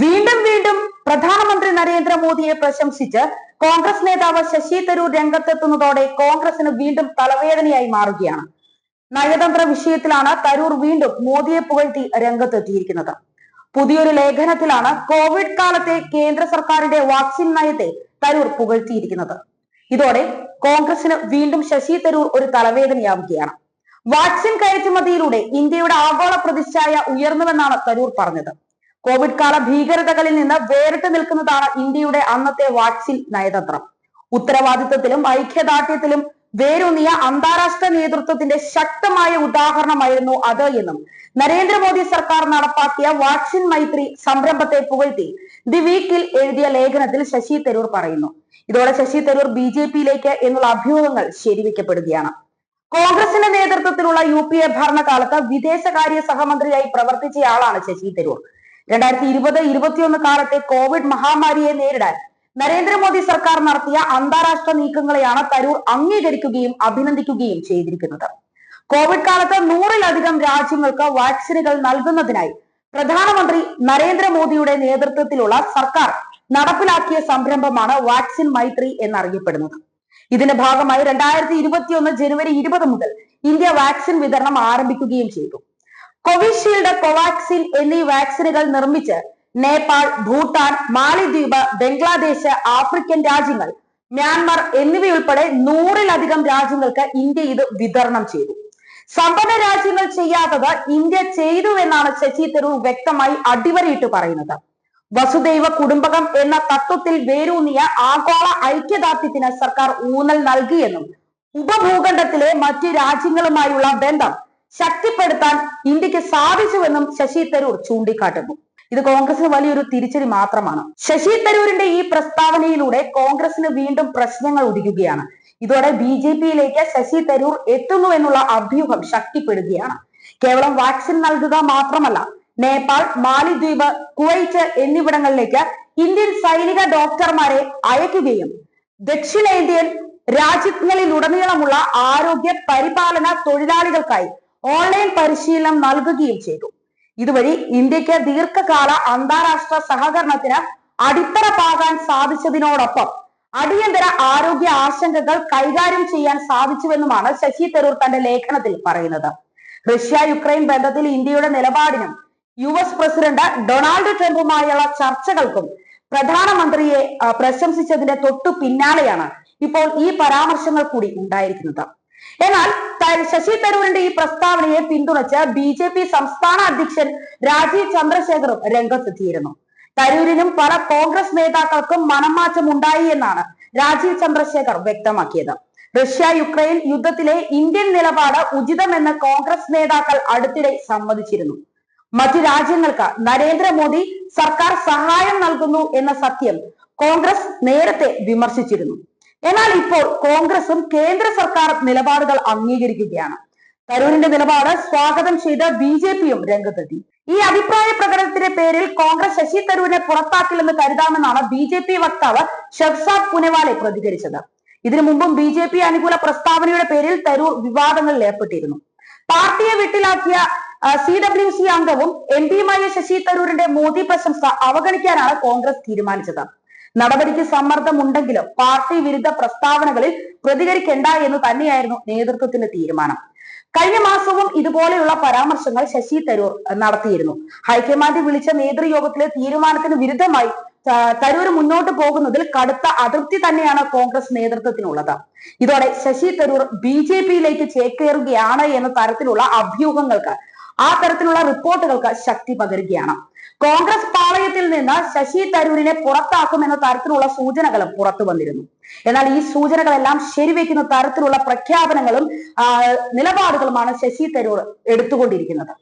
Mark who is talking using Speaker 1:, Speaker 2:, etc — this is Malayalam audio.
Speaker 1: വീണ്ടും വീണ്ടും പ്രധാനമന്ത്രി നരേന്ദ്രമോദിയെ പ്രശംസിച്ച് കോൺഗ്രസ് നേതാവ് ശശി തരൂർ രംഗത്തെത്തുന്നതോടെ കോൺഗ്രസിന് വീണ്ടും തലവേദനയായി മാറുകയാണ്. നയതന്ത്ര വിഷയത്തിലാണ് തരൂർ വീണ്ടും മോദിയെ പുകഴ്ത്തി രംഗത്തെത്തിയിരിക്കുന്നത്. പുതിയൊരു ലേഖനത്തിലാണ് കോവിഡ് കാലത്തെ കേന്ദ്ര സർക്കാരിന്റെ വാക്സിൻ നയത്തെ തരൂർ പുകഴ്ത്തിയിരിക്കുന്നത്. ഇതോടെ കോൺഗ്രസിന് വീണ്ടും ശശി തരൂർ ഒരു തലവേദനയാവുകയാണ്. വാക്സിൻ കയറ്റുമതിയിലൂടെ ഇന്ത്യയുടെ ആഗോള പ്രതിച്ഛായ ഉയർന്നുവെന്നാണ് തരൂർ പറഞ്ഞത്. കോവിഡ് കാല ഭീകരതകളിൽ നിന്ന് വേറിട്ട് നിൽക്കുന്നതാണ് ഇന്ത്യയുടെ അന്നത്തെ വാക്സിൻ നയതന്ത്രം. ഉത്തരവാദിത്വത്തിലും ഐക്യദാർഢ്യത്തിലും വേരൂന്നിയ അന്താരാഷ്ട്ര നേതൃത്വത്തിന്റെ ശക്തമായ ഉദാഹരണമായിരുന്നു അത് എന്നും നരേന്ദ്രമോദി സർക്കാർ നടപ്പാക്കിയ വാക്സിൻ മൈത്രി സംരംഭത്തെ പുകഴ്ത്തി ദി വീക്കിൽ എഴുതിയ ലേഖനത്തിൽ ശശി തരൂർ പറയുന്നു. ഇതോടെ ശശി തരൂർ ബി ജെ പിയിലേക്ക് എന്നുള്ള അഭ്യൂഹങ്ങൾ ശരിവെക്കപ്പെടുകയാണ്. കോൺഗ്രസിന്റെ നേതൃത്വത്തിലുള്ള യു പി എ ഭരണകാലത്ത് വിദേശകാര്യ സഹമന്ത്രിയായി പ്രവർത്തിച്ചയാളാണ് ശശി തരൂർ. രണ്ടായിരത്തി ഇരുപത് ഇരുപത്തിയൊന്ന് കാലത്തെ കോവിഡ് മഹാമാരിയെ നേരിടാൻ നരേന്ദ്രമോദി സർക്കാർ നടത്തിയ അന്താരാഷ്ട്ര നീക്കങ്ങളെയാണ് തരൂർ അംഗീകരിക്കുകയും അഭിനന്ദിക്കുകയും ചെയ്തിരിക്കുന്നത്. കോവിഡ് കാലത്ത് നൂറിലധികം രാജ്യങ്ങൾക്ക് വാക്സിനുകൾ നൽകുന്നതിനായി പ്രധാനമന്ത്രി നരേന്ദ്രമോദിയുടെ നേതൃത്വത്തിലുള്ള സർക്കാർ നടപ്പിലാക്കിയ സംരംഭമാണ് വാക്സിൻ മൈത്രി എന്നറിയപ്പെടുന്നത്. ഇതിന്റെ ഭാഗമായി രണ്ടായിരത്തി ഇരുപത്തിയൊന്ന് ജനുവരി ഇരുപത് മുതൽ ഇന്ത്യ വാക്സിൻ വിതരണം ആരംഭിക്കുകയും ചെയ്തു. കോവിഷീൽഡ് കോവാക്സിൻ എന്നീ വാക്സിനുകൾ നിർമ്മിച്ച് നേപ്പാൾ ഭൂട്ടാൻ മാലിദ്വീപ് ബംഗ്ലാദേശ് ആഫ്രിക്കൻ രാജ്യങ്ങൾ മ്യാൻമർ എന്നിവയുൾപ്പെടെ നൂറിലധികം രാജ്യങ്ങൾക്ക് ഇന്ത്യ ഇത് വിതരണം ചെയ്തു. സമ്പന്ന രാജ്യങ്ങൾ ചെയ്യാത്തത് ഇന്ത്യ ചെയ്തു എന്നാണ് ശശി തരൂർ വ്യക്തമായി അടിവരയിട്ട് പറയുന്നത്. വസുദൈവ കുടുംബകം എന്ന തത്വത്തിൽ വേരൂന്നിയ ആഗോള ഐക്യദാർഢ്യത്തിന് സർക്കാർ ഊന്നൽ നൽകിയെന്നും ഉപഭൂഖണ്ഡത്തിലെ മറ്റ് രാജ്യങ്ങളുമായുള്ള ബന്ധം ശക്തിപ്പെടുത്താൻ ഇന്ത്യയ്ക്ക് സാധിച്ചുവെന്നും ശശി തരൂർ ചൂണ്ടിക്കാട്ടുന്നു. ഇത് കോൺഗ്രസിന് വലിയൊരു തിരിച്ചടി മാത്രമാണ്. ശശി തരൂരിന്റെ ഈ പ്രസ്താവനയിലൂടെ കോൺഗ്രസിന് വീണ്ടും പ്രശ്നങ്ങൾ ഉദിക്കുകയാണ്. ഇതോടെ ബി ജെ പിയിലേക്ക് ശശി തരൂർ എത്തുന്നു എന്നുള്ള അഭ്യൂഹം ശക്തിപ്പെടുകയാണ്. കേവലം വാക്സിൻ നൽകുക മാത്രമല്ല നേപ്പാൾ മാലിദ്വീപ് കുവൈറ്റ് എന്നിവിടങ്ങളിലേക്ക് ഇന്ത്യൻ സൈനിക ഡോക്ടർമാരെ അയക്കുകയും ദക്ഷിണേന്ത്യൻ രാജ്യങ്ങളിലുടനീളമുള്ള ആരോഗ്യ പരിപാലന തൊഴിലാളികൾക്കായി ഓൺലൈൻ പരിശീലനം നൽകുകയും ചെയ്തു. ഇതുവഴി ഇന്ത്യയ്ക്ക് ദീർഘകാല അന്താരാഷ്ട്ര സഹകരണത്തിന് അടിത്തറ പാകാൻ സാധിച്ചതിനോടൊപ്പം അടിയന്തര ആരോഗ്യ ആശങ്കകൾ കൈകാര്യം ചെയ്യാൻ സാധിച്ചുവെന്നുമാണ് ശശി തരൂർ തന്റെ ലേഖനത്തിൽ പറയുന്നത്. റഷ്യ യുക്രൈൻ ബന്ധത്തിൽ ഇന്ത്യയുടെ നിലപാടിനും യു എസ് പ്രസിഡന്റ് ഡൊണാൾഡ് ട്രംപുമായുള്ള ചർച്ചകൾക്കും പ്രധാനമന്ത്രിയെ പ്രശംസിച്ചതിന്റെ തൊട്ടു പിന്നാലെയാണ് ഇപ്പോൾ ഈ പരാമർശങ്ങൾ കൂടി ഉണ്ടായിരിക്കുന്നത്. എന്നാൽ ശശി തരൂരിന്റെ ഈ പ്രസ്താവനയെ പിന്തുണച്ച് ബി ജെ പി സംസ്ഥാന അധ്യക്ഷൻ രാജീവ് ചന്ദ്രശേഖറും രംഗത്തെത്തിയിരുന്നു. തരൂരിനും പല കോൺഗ്രസ് നേതാക്കൾക്കും മനംമാറ്റം ഉണ്ടായി എന്നാണ് രാജീവ് ചന്ദ്രശേഖർ വ്യക്തമാക്കിയത്. റഷ്യ യുക്രൈൻ യുദ്ധത്തിലെ ഇന്ത്യൻ നിലപാട് ഉചിതമെന്ന് കോൺഗ്രസ് നേതാക്കൾ അടുത്തിടെ സമ്മതിച്ചിരുന്നു. മറ്റു രാജ്യങ്ങൾക്ക് നരേന്ദ്രമോദി സർക്കാർ സഹായം നൽകുന്നു എന്ന സത്യം കോൺഗ്രസ് നേരത്തെ വിമർശിച്ചിരുന്നു. എന്നാൽ ഇപ്പോൾ കോൺഗ്രസും കേന്ദ്ര സർക്കാർ നിലപാടുകൾ അംഗീകരിക്കുകയാണ്. തരൂരിന്റെ നിലപാട് സ്വാഗതം ചെയ്ത ബി ജെ പിയും രംഗത്തെത്തി. ഈ അഭിപ്രായ പ്രകടനത്തിന്റെ പേരിൽ കോൺഗ്രസ് ശശി തരൂരിനെ പുറത്താക്കില്ലെന്ന് കരുതാമെന്നാണ് ബി ജെ പി വക്താവ് ഷെർസാദ് പുനെവാലെ പ്രതികരിച്ചത്. ഇതിനു മുമ്പും ബി ജെ പി അനുകൂല പ്രസ്താവനയുടെ പേരിൽ തരൂർ വിവാദങ്ങളിൽ ഏർപ്പെട്ടിരുന്നു. പാർട്ടിയെ വിട്ടിലാക്കിയ സി ഡബ്ല്യു സി അംഗവും എം പിയുമായ ശശി തരൂരിന്റെ മോദി പ്രശംസ അവഗണിക്കാനാണ് കോൺഗ്രസ് തീരുമാനിച്ചത്. നടപടിക്ക് സമ്മർദ്ദമുണ്ടെങ്കിലും പാർട്ടി വിരുദ്ധ പ്രസ്താവനകളിൽ പ്രതികരിക്കേണ്ട എന്ന് തന്നെയായിരുന്നു നേതൃത്വത്തിന്റെ തീരുമാനം. കഴിഞ്ഞ മാസവും ഇതുപോലെയുള്ള പരാമർശങ്ങൾ ശശി തരൂർ നടത്തിയിരുന്നു. ഹൈക്കമാൻഡ് വിളിച്ച നേതൃയോഗത്തിലെ തീരുമാനത്തിന് വിരുദ്ധമായി തരൂർ മുന്നോട്ട് പോകുന്നതിൽ കടുത്ത അതൃപ്തി തന്നെയാണ് കോൺഗ്രസ് നേതൃത്വത്തിനുള്ളത്. ഇതോടെ ശശി തരൂർ ബി ജെ പിയിലേക്ക് ചേക്കേറുകയാണ് എന്ന തരത്തിലുള്ള അഭ്യൂഹങ്ങൾക്ക് ആ തരത്തിലുള്ള റിപ്പോർട്ടുകൾക്ക് ശക്തി പകരുകയാണ്. കോൺഗ്രസ് പാളയത്തിൽ നിന്ന് ശശി തരൂരിനെ പുറത്താക്കുമെന്ന തരത്തിലുള്ള സൂചനകളും പുറത്തു വന്നിരുന്നു. എന്നാൽ ഈ സൂചനകളെല്ലാം ശരിവെക്കുന്ന തരത്തിലുള്ള പ്രഖ്യാപനങ്ങളും നിലപാടുകളുമാണ് ശശി തരൂർ എടുത്തുകൊണ്ടിരിക്കുന്നത്.